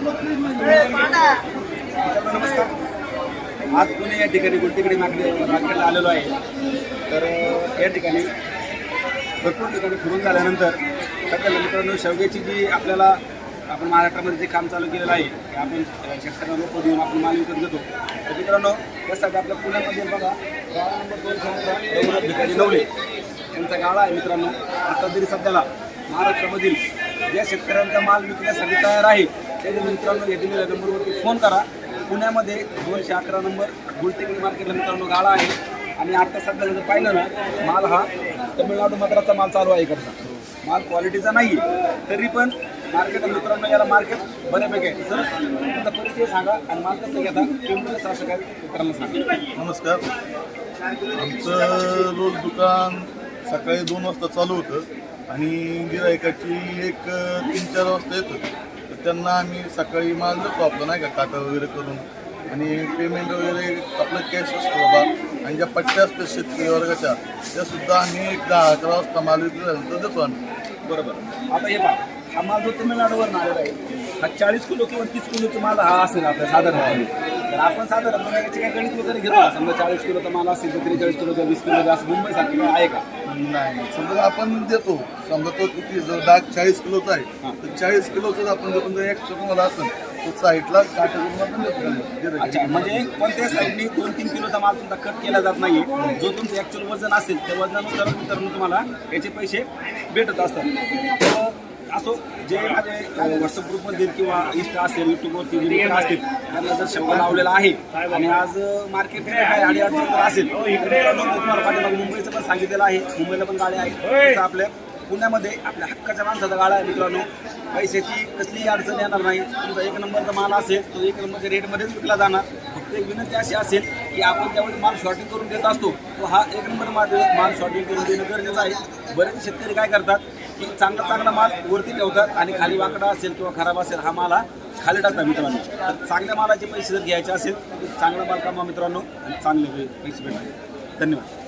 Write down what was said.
नमस्कार आज पुणे या ठिकाणी गुलटेकडे मागणी मार्केटला आलेलो आहे. तर या ठिकाणी भरपूर ठिकाणी फिरून झाल्यानंतर सध्या मित्रांनो शेवग्याची जी आपल्याला आपण महाराष्ट्रामध्ये जे काम चालू केलेलं आहे ते आपण शेतकऱ्यांना लोक देऊन आपण माल विकत घेतो. तर मित्रांनो त्यासाठी आपल्या पुण्यामध्ये बघा गाळा नंबर दोन रघुनाथ भिकाजी नवले यांचा गाळा आहे मित्रांनो. आता तरी सध्याला महाराष्ट्रामधील ज्या शेतकऱ्यांचा माल विकण्यासाठी तयार आहे. मित्रांनो या दिलेल्या नंबरवरती फोन करा. पुण्यामध्ये दोनशे अकरा नंबर गुलटेकडी मार्केटला मित्रांनो गाळा आहे. आणि आता सध्या जर पाहिलं ना माल हा तमिळनाडू मद्रासचा माल चालू आहे इकडचा. माल क्वालिटीचा नाही आहे तरी पण मार्केट मित्रांनो याला मार्केट बऱ्यापैकी आहे. सर तुमचा परिचय सांगा आणि माल कसं घेता? किंमत असं काय सांगा. नमस्कार. आमचं रोज दुकान सकाळी दोन वाजता चालू होतं आणि गिरायकाची एक तीन चार वाजता येतं. त्यांना आम्ही सकाळी माल देतो आपलं नाही का काटा वगैरे करून. आणि पेमेंट वगैरे आपलं कॅश असतो बाबा. आणि ज्या पट्ट्या असतात शेतकरी वर्गाच्या त्यासुद्धा आम्ही एक दहा अकरा वाजता माल विकल्यानंतर देतो आम्ही. बरोबर. आता हे पहा हा माल जो तमिळनाडूवर आलेला आहे हा चाळीस किलो किंवा तीस किलोचा माल हा असेल आपल्या साधारणपणे आपण साधारणपणे याचे काही गणित वगैरे घेतो का? समजा चाळीस किलोचा माल असेल तर त्रेचाळीस किलोचा वीस किलोचा असं मुंबईसारखं काय आहे का? नाही. समजा आपण देतो समजा तो किती जर डाग चाळीस किलोचा आहे तर चाळीस किलोचाच आपण देतो. जर एक तुम्हाला असेल तर साईडला काटा करून आपण देतो. अच्छा म्हणजे कोणत्याही साईडनी दोन तीन किलोचा माल तुमचा कट केला जात नाही जो तुमचं ॲक्च्युअल वजन असेल त्या वजनानुसार मित्रांनो तुम्हाला याचे पैसे भेटत असतात. तर असो जे माझे व्हॉट्सअप ग्रुपमध्ये किंवा इंस्टा असेल युट्यूबवरती जे मित्र असतील त्यांना जर शब्द लावलेला आहे आणि आज मार्केट काय अडीअडचण जर असेल तुम्हाला पाठीमागे मुंबईचं पण सांगितलेलं आहे मुंबईला पण गाड्या आहेत. आपल्या पुण्यामध्ये आपल्या हक्काच्या माणसाचा गाळा आहे मित्रांनो. पैशाची कसलीही अडचण येणार नाही. तुमचा एक नंबरचा माल असेल तो एक नंबरच्या रेटमध्येच विकला जाणार. फक्त एक विनंती अशी असेल की आपण ज्यावेळी माल शॉर्टिंग करून देत असतो. तो हा एक नंबर माल माल शॉर्टिंग करून देणं गरजेचं आहे. बरेच शेतकरी काय करतात की चांगला चांगला माल वरती ठेवतात आणि खाली वाकडा असेल किंवा खराब असेल हा माल हा खाली टाकतात मित्रांनो. तर चांगल्या मालाचे पैसे जर घ्यायचे असेल तर चांगला माल कामा मित्रांनो आणि चांगले पैसे भेटतात. धन्यवाद.